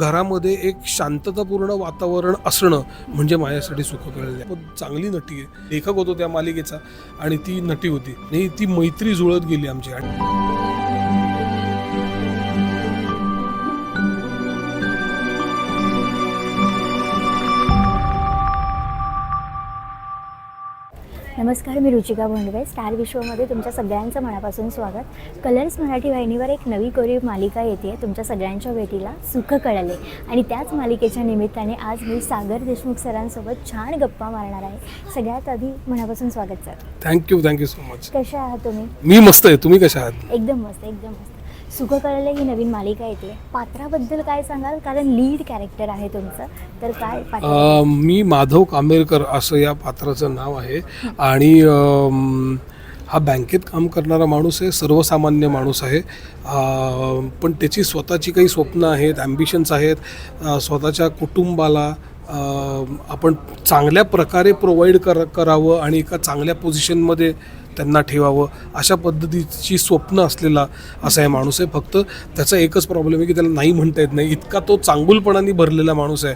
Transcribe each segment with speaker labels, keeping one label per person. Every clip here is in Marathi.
Speaker 1: घरामध्ये एक शांततापूर्ण वातावरण असणं म्हणजे माझ्यासाठी सुखकरले पण चांगली नटी आहे. लेखक होतो त्या मालिकेचा आणि ती नटी होती. आणि ती मैत्री जुळत गेली आमची.
Speaker 2: नमस्कार मी रुचिका भोंडवे. स्टार विश्वमध्ये तुमच्या सगळ्यांचं मनापासून स्वागत. कलर्स मराठी वाहिनीवर एक नवी कोरीव मालिका येते तुमच्या सगळ्यांच्या भेटीला. सुख कळले. आणि त्याच मालिकेच्या निमित्ताने आज मी सागर देशमुख सरांसोबत छान गप्पा मारणार आहे. सगळ्यात आधी मनापासून स्वागत sir.
Speaker 1: Thank you thank you so much
Speaker 2: कसे आहात तुम्ही?
Speaker 1: मी मस्त आहे. तुम्ही कशा आहात?
Speaker 2: एकदम मस्त एकदम मस्त. सुख कळलं ही नवीन मालिका येते पात्राबद्दल काय सांगाल? कारण लीड कॅरेक्टर आहे तुमचं. तर काय पात्र?
Speaker 1: मी माधव कांबेरकर असं या पात्राचं नाव आहे. आणि हा बँकेत काम करणारा माणूस आहे सर्वसामान्य माणूस आहे. पण त्याची स्वतःची काही स्वप्न आहेत ॲम्बिशन्स आहेत. स्वतःच्या कुटुंबाला आपण चांगल्या प्रकारे प्रोव्हाइड कर करावं आणि एका चांगल्या पोझिशनमध्ये त्यांना ठेवावं अशा पद्धतीची स्वप्न असलेला असा हे माणूस आहे. फक्त त्याचा एकच प्रॉब्लेम आहे की त्याला नाही म्हणता येत नाही. इतका तो चांगुलपणाने भरलेला माणूस आहे.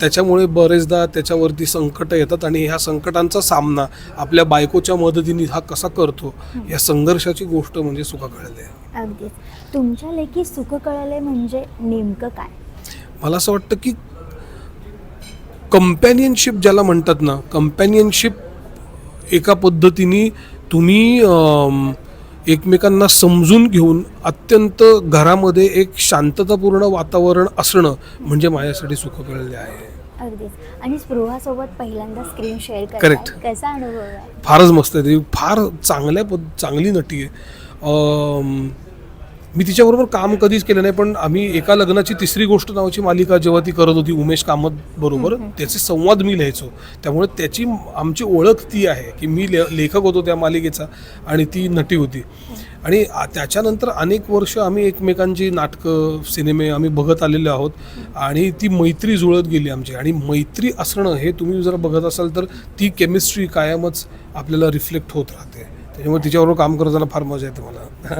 Speaker 1: त्याच्यामुळे बरेचदा त्याच्यावरती संकटं येतात आणि ह्या संकटांचा सामना आपल्या बायकोच्या मदतीने हा कसा करतो या संघर्षाची गोष्ट म्हणजे सुखा कळले
Speaker 2: अगदीच. तुमच्या लेखी सुख कळले म्हणजे नेमकं काय?
Speaker 1: मला असं वाटतं की कंपॅनियनशिप ज्याला म्हणतात ना कंपॅनियनशिप एका पद्धतीने तुम्ही एकमेकांना समजून घेऊन अत्यंत घरामध्ये एक शांततापूर्ण वातावरण असणं म्हणजे माझ्यासाठी सुख कळले आहे.
Speaker 2: अगदीच. आणि स्पृहासोबत पहिल्यांदा स्क्रीन शेअर. करताय. कसा अनुभव
Speaker 1: फारच मस्त आहे. ती फार चांगल्या पद चांगली नटी आहे. मी तिच्याबरोबर काम कधीच केलं नाही पण आम्ही एका लग्नाची तिसरी गोष्ट नावाची मालिका जेव्हा ती करत होती उमेश कामत बरोबर त्याचे संवाद मी लिहायचो. त्यामुळे त्याची आमची ओळख ती आहे की मी ले लेखक होतो त्या मालिकेचा आणि ती नटी होती. आणि त्याच्यानंतर अनेक वर्ष आम्ही एकमेकांची नाटकं सिनेमे आम्ही बघत आलेलो आहोत आणि ती मैत्री जुळत गेली आमची. आणि मैत्री असणं हे तुम्ही जर बघत असाल तर ती केमिस्ट्री कायमच आपल्याला रिफ्लेक्ट होत राहते. त्याच्यामुळे तिच्याबरोबर काम करताना फार मजा येते मला.